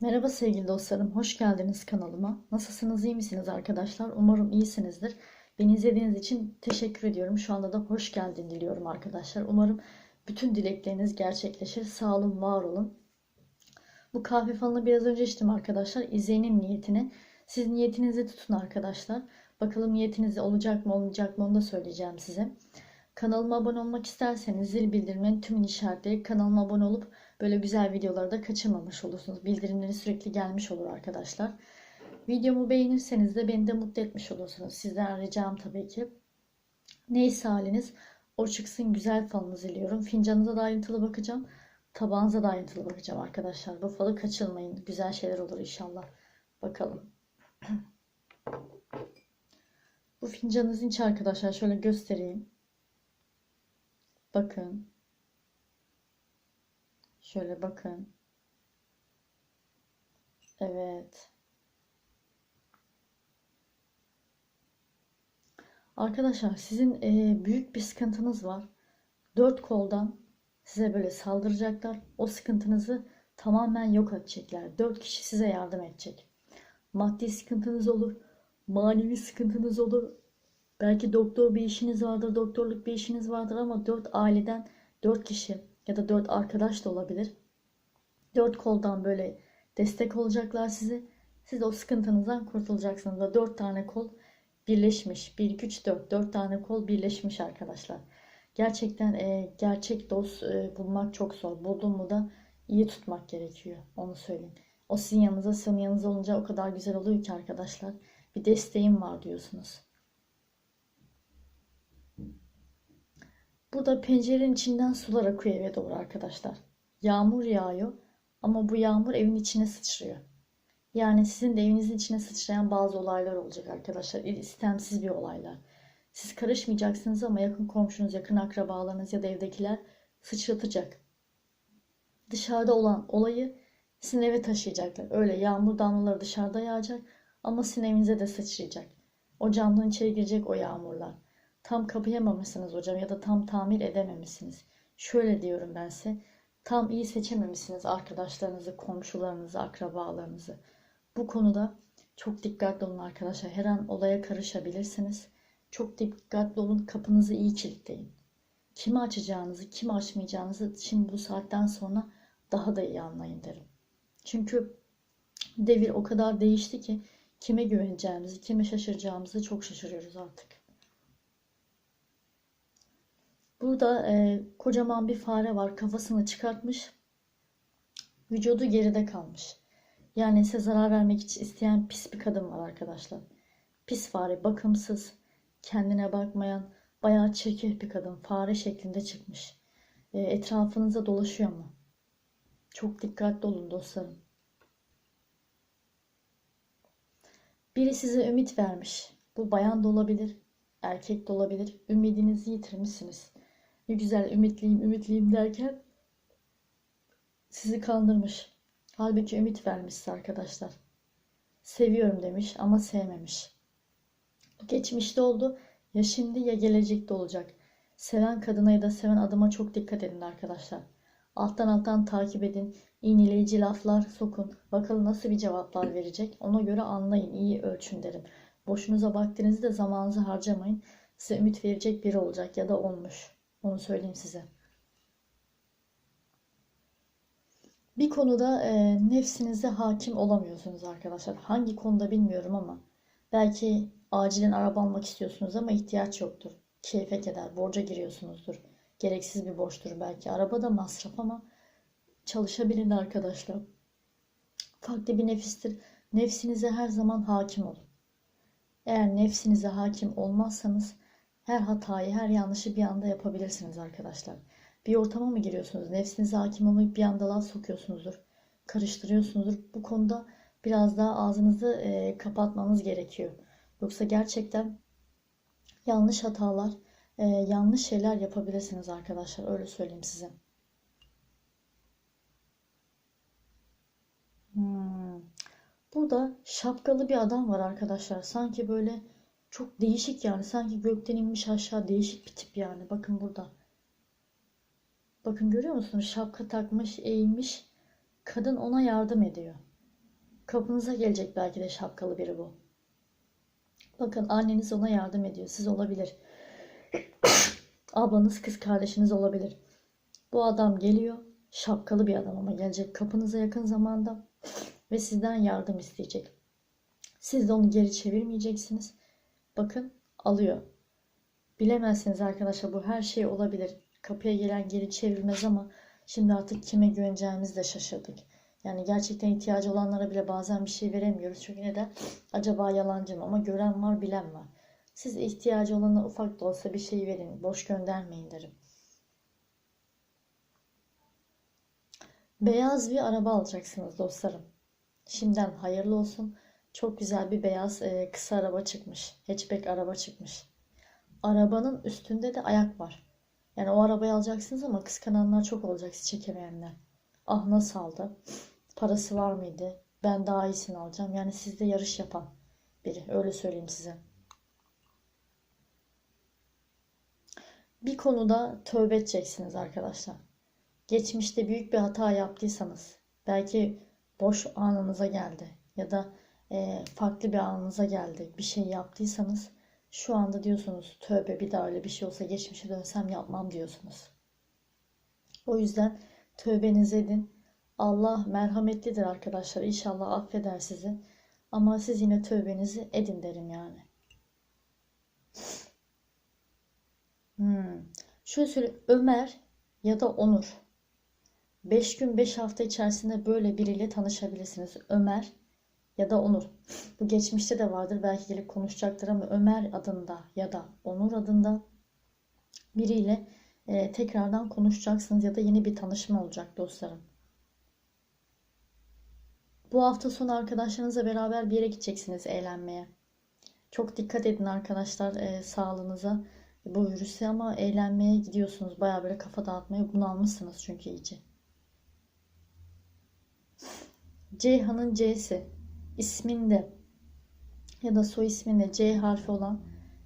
Merhaba sevgili dostlarım, hoş geldiniz kanalıma. Nasılsınız, iyi misiniz arkadaşlar? Umarım iyisinizdir. Beni izlediğiniz için teşekkür ediyorum. Şu anda da hoş geldin diliyorum arkadaşlar. Umarım bütün dilekleriniz gerçekleşir. Sağ olun, var olun. Bu kahve falını biraz önce içtim arkadaşlar. İzleyenin niyetini. Siz niyetinizi tutun arkadaşlar. Bakalım niyetiniz olacak mı olmayacak mı onu da söyleyeceğim size. Kanalıma abone olmak isterseniz zil bildirimlerini tümünü işaretleyip kanalıma abone olup böyle güzel videoları da kaçırmamış olursunuz. Bildirimleri sürekli gelmiş olur arkadaşlar. Videomu beğenirseniz de beni de mutlu etmiş olursunuz. Sizden ricam tabii ki. Neyse haliniz o çıksın güzel falınızı diliyorum. Fincanınıza da ayrıntılı bakacağım. Tabağınıza da ayrıntılı bakacağım arkadaşlar. Bu falı kaçırmayın. Güzel şeyler olur inşallah. Bakalım. Bu fincanınızın içi arkadaşlar şöyle göstereyim. Bakın. Şöyle bakın. Evet. Arkadaşlar sizin e, büyük bir sıkıntınız var. Dört koldan size böyle saldıracaklar. O sıkıntınızı tamamen yok edecekler. Dört kişi size yardım edecek. Maddi sıkıntınız olur. Manevi sıkıntınız olur. Belki doktor bir işiniz vardır, doktorluk bir işiniz vardır ama dört aileden dört kişi ya da dört arkadaş da olabilir. Dört koldan böyle destek olacaklar size. Siz o sıkıntınızdan kurtulacaksınız. Ve dört tane kol birleşmiş. Bir, iki, üç, dört. Dört tane kol birleşmiş arkadaşlar. Gerçekten e, gerçek dost e, bulmak çok zor. Buldun mu da iyi tutmak gerekiyor. Onu söyleyeyim. O sizin yanınıza, sizin yanınıza olunca o kadar güzel oluyor ki arkadaşlar. Bir desteğim var diyorsunuz. Burada pencerenin içinden sular akıyor eve doğru arkadaşlar. Yağmur yağıyor ama bu yağmur evin içine sıçrıyor. Yani sizin de evinizin içine sıçrayan bazı olaylar olacak arkadaşlar. İstemsiz bir olaylar. Siz karışmayacaksınız ama yakın komşunuz, yakın akrabalarınız ya da evdekiler sıçratacak. Dışarıda olan olayı sizin eve taşıyacaklar. Öyle yağmur damlaları dışarıda yağacak ama sizin evinize de sıçrayacak. O camdan içeri girecek o yağmurlar. Tam kapayamamışsınız hocam ya da tam tamir edememişsiniz. Şöyle diyorum ben size. Tam iyi seçememişsiniz arkadaşlarınızı, komşularınızı, akrabalarınızı. Bu konuda çok dikkatli olun arkadaşlar. Her an olaya karışabilirsiniz. Çok dikkatli olun. Kapınızı iyi kilitleyin. Kimi açacağınızı, kimi açmayacağınızı şimdi bu saatten sonra daha da iyi anlayın derim. Çünkü devir o kadar değişti ki kime güveneceğimizi, kime şaşıracağımızı çok şaşırıyoruz artık. Burada e, kocaman bir fare var. Kafasını çıkartmış. Vücudu geride kalmış. Yani size zarar vermek için isteyen pis bir kadın var arkadaşlar. Pis fare, bakımsız, kendine bakmayan, bayağı çirkef bir kadın. Fare şeklinde çıkmış. E, etrafınıza dolaşıyor mu? Çok dikkatli olun dostlarım. Biri size ümit vermiş. Bu bayan da olabilir, erkek de olabilir. Ümidinizi yitirmişsiniz. Ne güzel ümitliyim, ümitliyim derken sizi kandırmış. Halbuki ümit vermiş arkadaşlar. Seviyorum demiş ama sevmemiş. Geçmişte oldu ya şimdi ya gelecekte olacak. Seven kadına ya da seven adıma çok dikkat edin arkadaşlar. Alttan alttan takip edin. İğneleyici laflar sokun. Bakalım nasıl bir cevaplar verecek. Ona göre anlayın. iyi ölçün derim. Boşunuza vaktinizi de zamanınızı harcamayın. Size ümit verecek biri olacak ya da olmuş. Onu söyleyeyim size. Bir konuda e, nefsinize hakim olamıyorsunuz arkadaşlar. Hangi konuda bilmiyorum ama belki acilen araba almak istiyorsunuz ama ihtiyaç yoktur. Keyfe keder, borca giriyorsunuzdur. Gereksiz bir borçtur belki. Araba da masraf ama çalışabilir arkadaşlar. Farklı bir nefistir. Nefsinize her zaman hakim olun. Eğer nefsinize hakim olmazsanız her hatayı, her yanlışı bir anda yapabilirsiniz arkadaşlar. Bir ortama mı giriyorsunuz? Nefsinize hakim olmayıp bir anda laf sokuyorsunuzdur. Karıştırıyorsunuzdur. Bu konuda biraz daha ağzınızı e, kapatmanız gerekiyor. Yoksa gerçekten yanlış hatalar, e, yanlış şeyler yapabilirsiniz arkadaşlar. Öyle söyleyeyim size. Hmm. Burada şapkalı bir adam var arkadaşlar. Sanki böyle çok değişik yani. Sanki gökten inmiş aşağı değişik bir tip yani. Bakın burada. Bakın görüyor musunuz? Şapka takmış, eğilmiş. Kadın ona yardım ediyor. Kapınıza gelecek belki de şapkalı biri bu. Bakın anneniz ona yardım ediyor. Siz olabilir. Ablanız, kız kardeşiniz olabilir. Bu adam geliyor. Şapkalı bir adam ama gelecek kapınıza yakın zamanda ve sizden yardım isteyecek. Siz de onu geri çevirmeyeceksiniz. Bakın alıyor. Bilemezsiniz arkadaşlar bu her şey olabilir. Kapıya gelen geri çevirmez ama şimdi artık kime güveneceğimizi de şaşırdık. Yani gerçekten ihtiyacı olanlara bile bazen bir şey veremiyoruz. Çünkü neden? Acaba yalancı mı? Ama gören var, bilen var. Siz ihtiyacı olana ufak da olsa bir şey verin. Boş göndermeyin derim. Beyaz bir araba alacaksınız dostlarım. Şimdiden hayırlı olsun. Çok güzel bir beyaz e, kısa araba çıkmış. Hatchback araba çıkmış. Arabanın üstünde de ayak var. Yani o arabayı alacaksınız ama kıskananlar çok olacak çekemeyenler. Ah nasıl aldı? Parası var mıydı? Ben daha iyisini alacağım. Yani sizde yarış yapan biri. Öyle söyleyeyim size. Bir konuda tövbe edeceksiniz arkadaşlar. Geçmişte büyük bir hata yaptıysanız, belki boş anınıza geldi ya da e, farklı bir anınıza geldi, bir şey yaptıysanız şu anda diyorsunuz tövbe bir daha öyle bir şey olsa geçmişe dönsem yapmam diyorsunuz. O yüzden tövbenizi edin. Allah merhametlidir arkadaşlar. İnşallah affeder sizi. Ama siz yine tövbenizi edin derim yani. Hmm. Şöyle söyleyeyim. Ömer ya da Onur. 5 gün 5 hafta içerisinde böyle biriyle tanışabilirsiniz. Ömer ya da Onur. Bu geçmişte de vardır. Belki gelip konuşacaktır ama Ömer adında ya da Onur adında biriyle e, tekrardan konuşacaksınız ya da yeni bir tanışma olacak dostlarım. Bu hafta sonu arkadaşlarınızla beraber bir yere gideceksiniz eğlenmeye. Çok dikkat edin arkadaşlar e, sağlığınıza bu virüse ama eğlenmeye gidiyorsunuz. Baya böyle kafa dağıtmaya bunalmışsınız çünkü iyice. Ceyhan'ın C'si isminde ya da soy isminde C harfi olan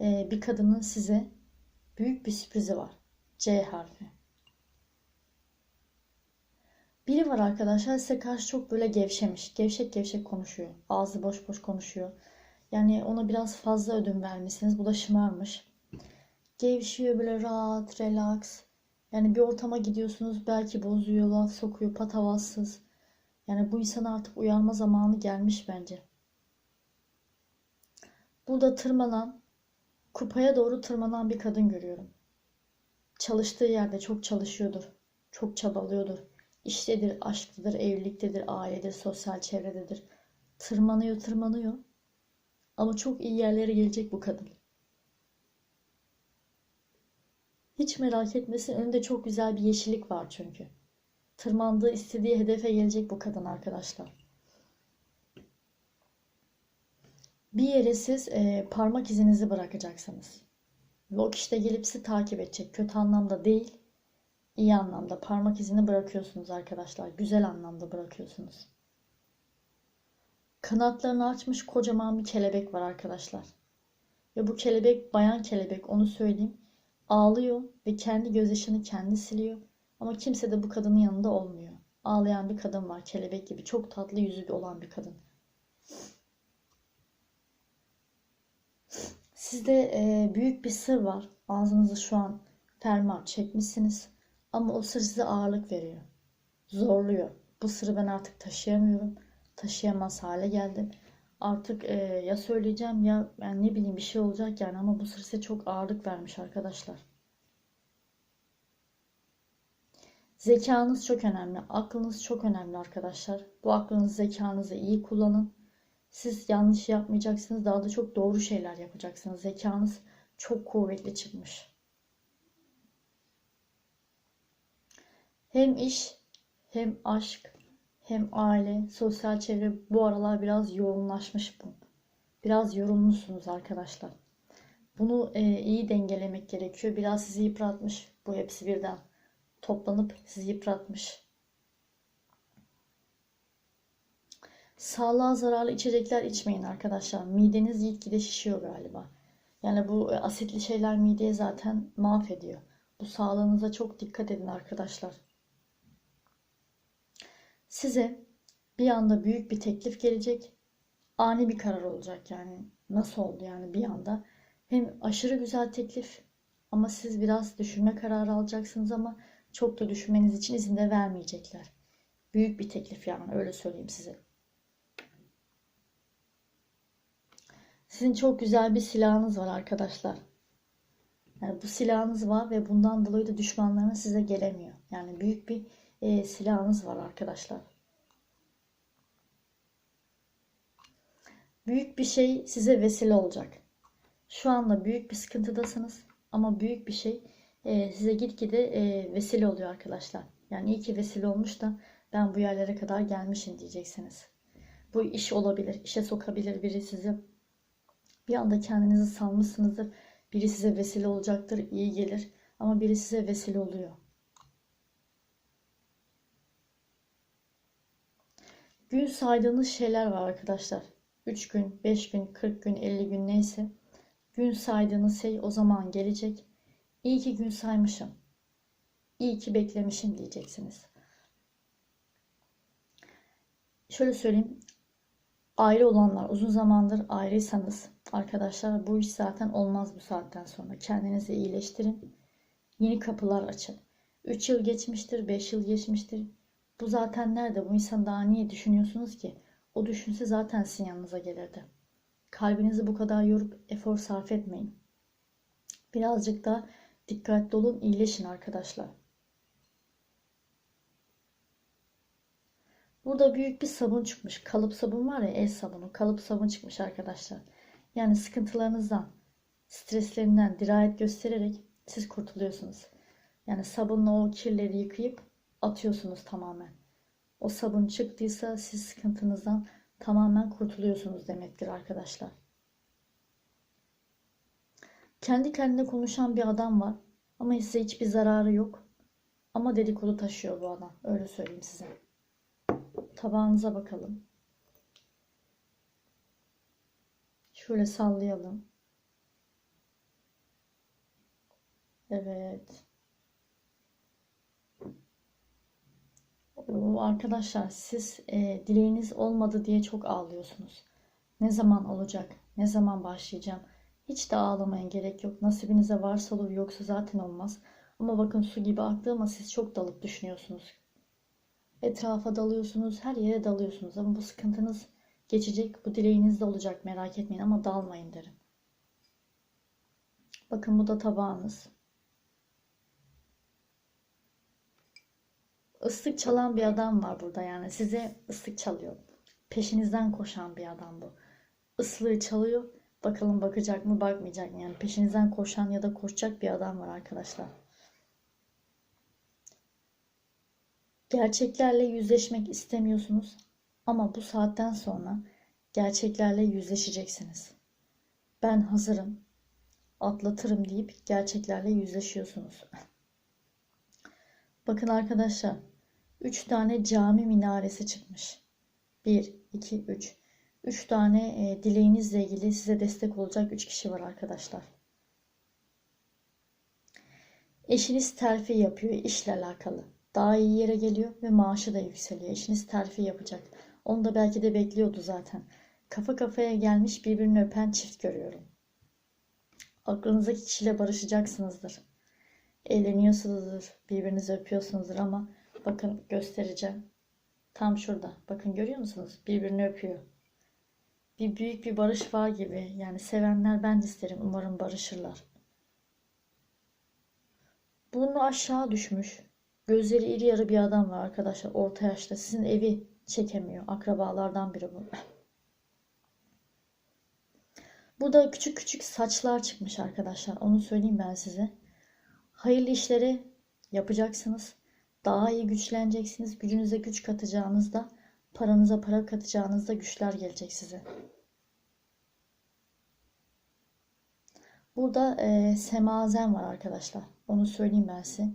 e, bir kadının size büyük bir sürprizi var. C harfi. Biri var arkadaşlar size karşı çok böyle gevşemiş. Gevşek gevşek konuşuyor. Ağzı boş boş konuşuyor. Yani ona biraz fazla ödün vermişsiniz. Bu da şımarmış. Gevşiyor böyle rahat, relax. Yani bir ortama gidiyorsunuz belki bozuyor, laf sokuyor, patavatsız. Yani bu insana artık uyarma zamanı gelmiş bence. Burada tırmanan, kupaya doğru tırmanan bir kadın görüyorum. Çalıştığı yerde çok çalışıyordur. Çok çabalıyordur. İştedir, aşktadır, evliliktedir, ailedir, sosyal çevrededir. Tırmanıyor, tırmanıyor. Ama çok iyi yerlere gelecek bu kadın. Hiç merak etmesin önünde çok güzel bir yeşillik var çünkü. Tırmandığı istediği hedefe gelecek bu kadın arkadaşlar. Bir yere siz e, parmak izinizi bırakacaksınız. Ve o kişi de gelip sizi takip edecek. Kötü anlamda değil, iyi anlamda parmak izini bırakıyorsunuz arkadaşlar. Güzel anlamda bırakıyorsunuz. Kanatlarını açmış kocaman bir kelebek var arkadaşlar. Ve bu kelebek bayan kelebek onu söyleyeyim. Ağlıyor ve kendi gözyaşını kendi siliyor. Ama kimse de bu kadının yanında olmuyor. Ağlayan bir kadın var kelebek gibi. Çok tatlı yüzü olan bir kadın. Sizde e, büyük bir sır var. Ağzınızı şu an fermuar çekmişsiniz. Ama o sır size ağırlık veriyor. Zorluyor. Bu sırrı ben artık taşıyamıyorum. Taşıyamaz hale geldim. Artık e, ya söyleyeceğim ya yani ne bileyim bir şey olacak yani ama bu sır size çok ağırlık vermiş arkadaşlar. Zekanız çok önemli. Aklınız çok önemli arkadaşlar. Bu aklınızı, zekanızı iyi kullanın. Siz yanlış yapmayacaksınız. Daha da çok doğru şeyler yapacaksınız. Zekanız çok kuvvetli çıkmış. Hem iş, hem aşk, hem aile, sosyal çevre bu aralar biraz yoğunlaşmış bu. Biraz yorulmuşsunuz arkadaşlar. Bunu e, iyi dengelemek gerekiyor. Biraz sizi yıpratmış bu hepsi birden toplanıp sizi yıpratmış. Sağlığa zararlı içecekler içmeyin arkadaşlar. Mideniz gitgide şişiyor galiba. Yani bu e, asitli şeyler mideyi zaten mahvediyor. Bu sağlığınıza çok dikkat edin arkadaşlar. Size Bir anda büyük bir teklif gelecek. Ani bir karar olacak yani. Nasıl oldu yani bir anda. Hem aşırı güzel teklif ama siz biraz düşünme kararı alacaksınız ama çok da düşünmeniz için izin de vermeyecekler. Büyük bir teklif yani öyle söyleyeyim size. Sizin çok güzel bir silahınız var arkadaşlar. Yani bu silahınız var ve bundan dolayı da düşmanlarınız size gelemiyor. Yani büyük bir e, silahınız var arkadaşlar. Büyük bir şey size vesile olacak. Şu anda büyük bir sıkıntıdasınız ama büyük bir şey e, size gitgide e, vesile oluyor arkadaşlar. Yani iyi ki vesile olmuş da ben bu yerlere kadar gelmişim diyeceksiniz. Bu iş olabilir, işe sokabilir biri sizi. Bir anda kendinizi salmışsınızdır. Biri size vesile olacaktır, iyi gelir. Ama biri size vesile oluyor. Gün saydığınız şeyler var arkadaşlar. 3 gün, 5 gün, 40 gün, 50 gün neyse. Gün saydığınız şey o zaman gelecek. İyi ki gün saymışım. İyi ki beklemişim diyeceksiniz. Şöyle söyleyeyim. Ayrı olanlar uzun zamandır ayrıysanız arkadaşlar bu iş zaten olmaz bu saatten sonra. Kendinizi iyileştirin. Yeni kapılar açın. 3 yıl geçmiştir, 5 yıl geçmiştir. Bu zaten nerede? Bu insan daha niye düşünüyorsunuz ki? O düşünse zaten sizin yanınıza gelirdi. Kalbinizi bu kadar yorup efor sarf etmeyin. Birazcık da dikkatli olun, iyileşin arkadaşlar. Burada büyük bir sabun çıkmış. Kalıp sabun var ya el sabunu. Kalıp sabun çıkmış arkadaşlar. Yani sıkıntılarınızdan, streslerinden dirayet göstererek siz kurtuluyorsunuz. Yani sabunla o kirleri yıkayıp atıyorsunuz tamamen. O sabun çıktıysa siz sıkıntınızdan tamamen kurtuluyorsunuz demektir arkadaşlar. Kendi kendine konuşan bir adam var. Ama size hiçbir zararı yok. Ama dedikodu taşıyor bu adam. Öyle söyleyeyim size. Tabağınıza bakalım. Şöyle sallayalım. Evet. Arkadaşlar siz e, dileğiniz olmadı diye çok ağlıyorsunuz. Ne zaman olacak? Ne zaman başlayacağım? Hiç de ağlamayın gerek yok. Nasibinize varsa olur yoksa zaten olmaz. Ama bakın su gibi aktı ama siz çok dalıp düşünüyorsunuz. Etrafa dalıyorsunuz, her yere dalıyorsunuz ama bu sıkıntınız geçecek. Bu dileğiniz de olacak merak etmeyin ama dalmayın derim. Bakın bu da tabağınız. Islık çalan bir adam var burada yani size ıslık çalıyor. Peşinizden koşan bir adam bu. Islığı çalıyor. Bakalım bakacak mı bakmayacak mı? Yani peşinizden koşan ya da koşacak bir adam var arkadaşlar. Gerçeklerle yüzleşmek istemiyorsunuz ama bu saatten sonra gerçeklerle yüzleşeceksiniz. Ben hazırım, atlatırım deyip gerçeklerle yüzleşiyorsunuz. Bakın arkadaşlar, 3 tane cami minaresi çıkmış. 1, 2, 3. 3 tane e, dileğinizle ilgili size destek olacak 3 kişi var arkadaşlar. Eşiniz terfi yapıyor işle alakalı daha iyi yere geliyor ve maaşı da yükseliyor. Eşiniz terfi yapacak. Onu da belki de bekliyordu zaten. Kafa kafaya gelmiş birbirini öpen çift görüyorum. Aklınızdaki kişiyle barışacaksınızdır. Eğleniyorsunuzdur, birbirinizi öpüyorsunuzdur ama bakın göstereceğim. Tam şurada. Bakın görüyor musunuz? Birbirini öpüyor. Bir büyük bir barış var gibi. Yani sevenler ben de isterim. Umarım barışırlar. Burnu aşağı düşmüş. Gözleri iri yarı bir adam var arkadaşlar. Orta yaşta. Sizin evi çekemiyor. Akrabalardan biri bu. Burada küçük küçük saçlar çıkmış arkadaşlar. Onu söyleyeyim ben size. Hayırlı işleri yapacaksınız. Daha iyi güçleneceksiniz. Gücünüze güç katacağınızda, paranıza para katacağınızda güçler gelecek size. Burada e, semazen var arkadaşlar. Onu söyleyeyim ben size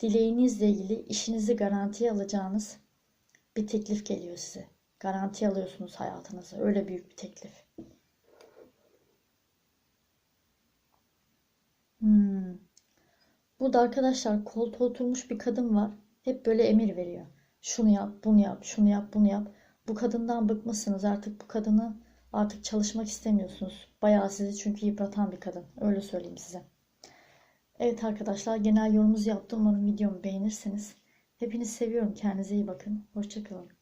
dileğinizle ilgili işinizi garantiye alacağınız bir teklif geliyor size. Garanti alıyorsunuz hayatınızı. Öyle büyük bir teklif. Hmm. Burada arkadaşlar koltuğa oturmuş bir kadın var. Hep böyle emir veriyor. Şunu yap, bunu yap, şunu yap, bunu yap. bu kadından bıkmışsınız. Artık bu kadını artık çalışmak istemiyorsunuz. Bayağı sizi çünkü yıpratan bir kadın. Öyle söyleyeyim size. Evet arkadaşlar genel yorumunuzu yaptım. Umarım videomu beğenirsiniz. Hepinizi seviyorum. Kendinize iyi bakın. Hoşçakalın.